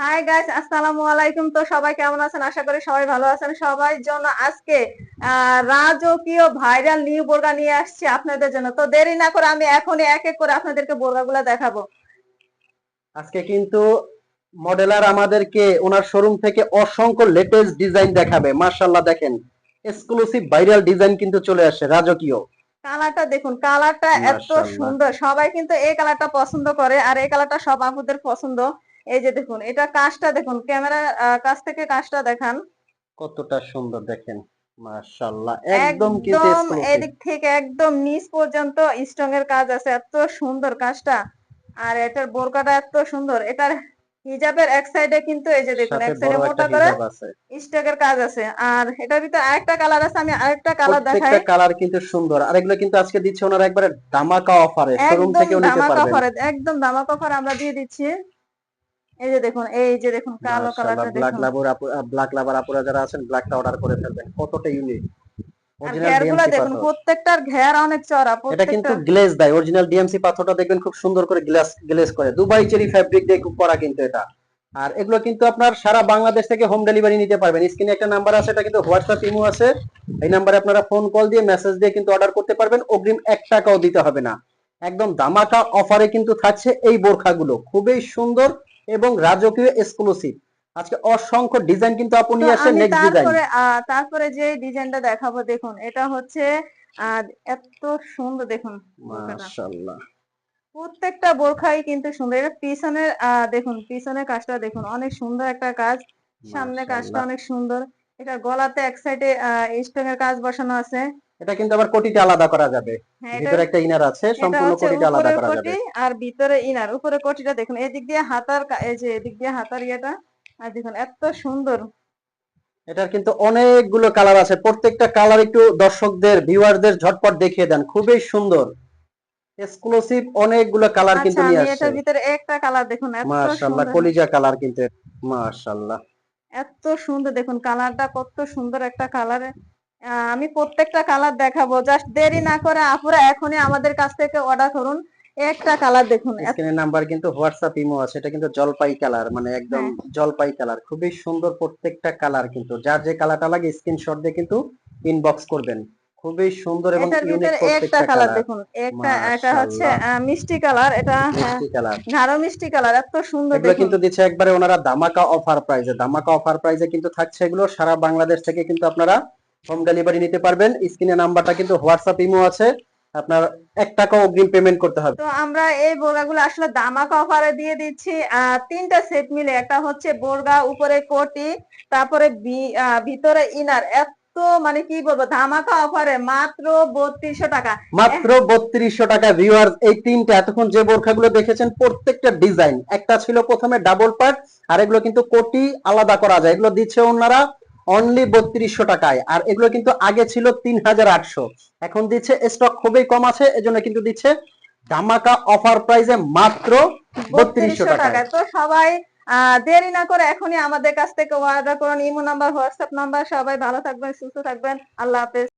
Hi guys আসসালামু আলাইকুম। তো সবাই কেমন আছেন? আশা করি সবাই ভালো আছেন। সবাই জন্য আজকে রাজকীয় ভাইরাল নিউ বোরগা নিয়ে আসছি আপনাদের জন্য। তো দেরি না করে আমি এখনই এক এক করে আপনাদেরকে বোরগাগুলো দেখাবো। আজকে কিন্তু মডেলার আমাদেরকে ওনার শোরুম থেকে অসংখ্য লেটেস্ট ডিজাইন দেখাবে। মার্শাল্লাহ দেখেন এক্সক্লুসিভ ভাইরাল ডিজাইন কিন্তু চলে আসে রাজকীয়। কালারটা দেখুন কালারটা এত সুন্দর। সবাই কিন্তু এই কালারটা পছন্দ করে আর এই কালারটা সব আপুদের পছন্দ। এই যে দেখুন এটা কাজটা দেখুন ক্যামেরা কাছ থেকে কাজটা দেখান। কতটা সুন্দর দেখেন মার্শাল্লাহ একদম একদম এদিক থেকে একদম নিচ পর্যন্ত স্ট্রং এর কাজ আছে এত সুন্দর কাজটা। আর এটার বোরকাটা এত সুন্দর এটার হিজাবের এক সাইডে কিন্তু এই যে দেখুন এক সাইডে বড় মোটা করে স্টকের কাজ আছে। আর এটার ভিতরে আরেকটা কালার আছে আমি আরেকটা কালার দেখাই। প্রত্যেকটা কালার কিন্তু সুন্দর আর এগুলো কিন্তু আজকে দিচ্ছে ওনারা একবারে ধামাকা অফারে শোরুম একদম থেকেও নিতে দামাকা পারবেন। অফারে একদম দামাকা অফার আমরা দিয়ে দিচ্ছি। এই যে দেখুন এই যে দেখুন কালো কালারটা ব্ল্যাক দেখুন। লাভার ব্ল্যাক লাভার আপুরা যারা আছেন ব্ল্যাকটা অর্ডার করে ফেলবেন। কতটা ইউনিক দেখুন প্রত্যেকটার ঘের অনেক চড়া এটা কিন্তু গ্লেজ দেয়। অরিজিনাল ডিএমসি পাথরটা দেখবেন খুব সুন্দর করে গ্লাস গ্লেজ করে। দুবাই চেরি ফ্যাব্রিক দিয়ে করা কিন্তু এটা। আর এগুলো কিন্তু আপনার সারা বাংলাদেশ থেকে হোম ডেলিভারি নিতে পারবেন। স্ক্রিনে একটা নাম্বার আছে এটা কিন্তু হোয়াটসঅ্যাপ ইমো আছে। এই নাম্বারে আপনারা ফোন কল দিয়ে মেসেজ দিয়ে কিন্তু অর্ডার করতে পারবেন। অগ্রিম এক টাকাও দিতে হবে না। একদম ধামাকা অফারে কিন্তু থাকছে এই বোরখাগুলো। খুবই সুন্দর এবং রাজকীয় এক্সক্লুসিভ আজকে অসংখ্য ডিজাইন কিন্তু আপনি নিয়ে আসেন নেক্সট ডিজাইন তারপরে তারপরে যে ডিজাইনটা দেখাবো দেখুন এটা হচ্ছে এত সুন্দর দেখুন মাশাআল্লাহ। প্রত্যেকটা বোরখাই কিন্তু সুন্দর। এটা পিছনের আহ, দেখুন পিছনের কাজটা দেখুন অনেক সুন্দর একটা কাজ। সামনে কাজটা অনেক সুন্দর। এটা গলাতে এক সাইডে স্টোন এর কাজ বসানো আছে। এটা কিন্তু আবার কোটিটা আলাদা করা যাবে। হ্যাঁ ভিতরে একটা ইনার আছে সম্পূর্ণ কোটিটা আলাদা করা যাবে। আর ভিতরে ইনার উপরে কোটিটা দেখুন এদিক দিয়ে হাতার এই যে এদিক দিয়ে হাতার ইয়েটা আর দেখুন এত সুন্দর। এটার কিন্তু অনেকগুলো কালার আছে। প্রত্যেকটা কালার একটু দর্শকদের ভিউয়ারদের ঝটপট দেখিয়ে দেন। খুবই সুন্দর। এক্সক্লুসিভ অনেকগুলো কালার আচ্ছা কিন্তু নিয়ে আসছে। এটার ভিতরে একটা কালার দেখুন এত মাশাআল্লাহ কলিজা কালার কিন্তু মাশাআল্লাহ। এত সুন্দর দেখুন কালারটা কত সুন্দর একটা কালার আমি প্রত্যেকটা কালার দেখাবো। জাস্ট দেরি না করে আপুরা এখনই আমাদের কাছ থেকে অর্ডার করুন। একটা কালার দেখুন। স্ক্রিনের নাম্বার কিন্তু হোয়াটসঅ্যাপ ইমো আছে। এটা কিন্তু জলপাই কালার মানে একদম হ্যাঁ। জলপাই কালার খুবই সুন্দর প্রত্যেকটা কালার কিন্তু। যার যে কালারটা লাগে স্ক্রিনশট দিয়ে কিন্তু ইনবক্স করবেন। খুবই সুন্দর এবং ইউনিক একটা প্রত্যেকটা কালার দেখুন। একটা এটা হচ্ছে মিষ্টি কালার এটা হ্যাঁ, মিষ্টি কালার গাঢ় মিষ্টি কালার এত সুন্দর দেখুন। কিন্তু দিচ্ছে একবারে ওনারা ধামাকা অফার প্রাইজে ধামাকা অফার প্রাইজে কিন্তু থাকছে এগুলো সারা বাংলাদেশ থেকে কিন্তু আপনারা হোম ডেলিভারি নিতে পারবেন। স্ক্রিনে নাম্বারটা কিন্তু হোয়াটসঅ্যাপ ইমো আছে। আপনার এক টাকা অগ্রিম পেমেন্ট করতে হবে। তো আমরা এই বোরগাগুলো আসলে দামাকা অফারে দিয়ে দিচ্ছি। তিনটা সেট মিলে একটা হচ্ছে বোরগা উপরে কোটি তারপরে ভিতরে ইনার এত মানে কি বলব ধামাকা অফারে মাত্র বত্রিশশো টাকা। মাত্র বত্রিশশো টাকা ভিউয়ার্স এই তিনটা এতক্ষণ যে বোরখাগুলো দেখেছেন প্রত্যেকটা ডিজাইন একটা ছিল প্রথমে ডাবল পার্ট আর এগুলো কিন্তু কোটি আলাদা করা যায়। এগুলো দিচ্ছে ওনারা অনলি বত্রিশশো টাকায়। আর এগুলো কিন্তু আগে ছিল তিন হাজার আটশো। এখন দিচ্ছে স্টক খুবই কম আছে এজন্য কিন্তু দিচ্ছে ধামাকা অফার প্রাইসে মাত্র বত্রিশশো টাকায়। তো সবাই আহ, দেরি না করে এখনই আমাদের কাছ থেকে অর্ডার করুন। ইমো নাম্বার হোয়াটসঅ্যাপ নাম্বার সবাই ভালো থাকবেন সুস্থ থাকবেন। আল্লাহ হাফেজ।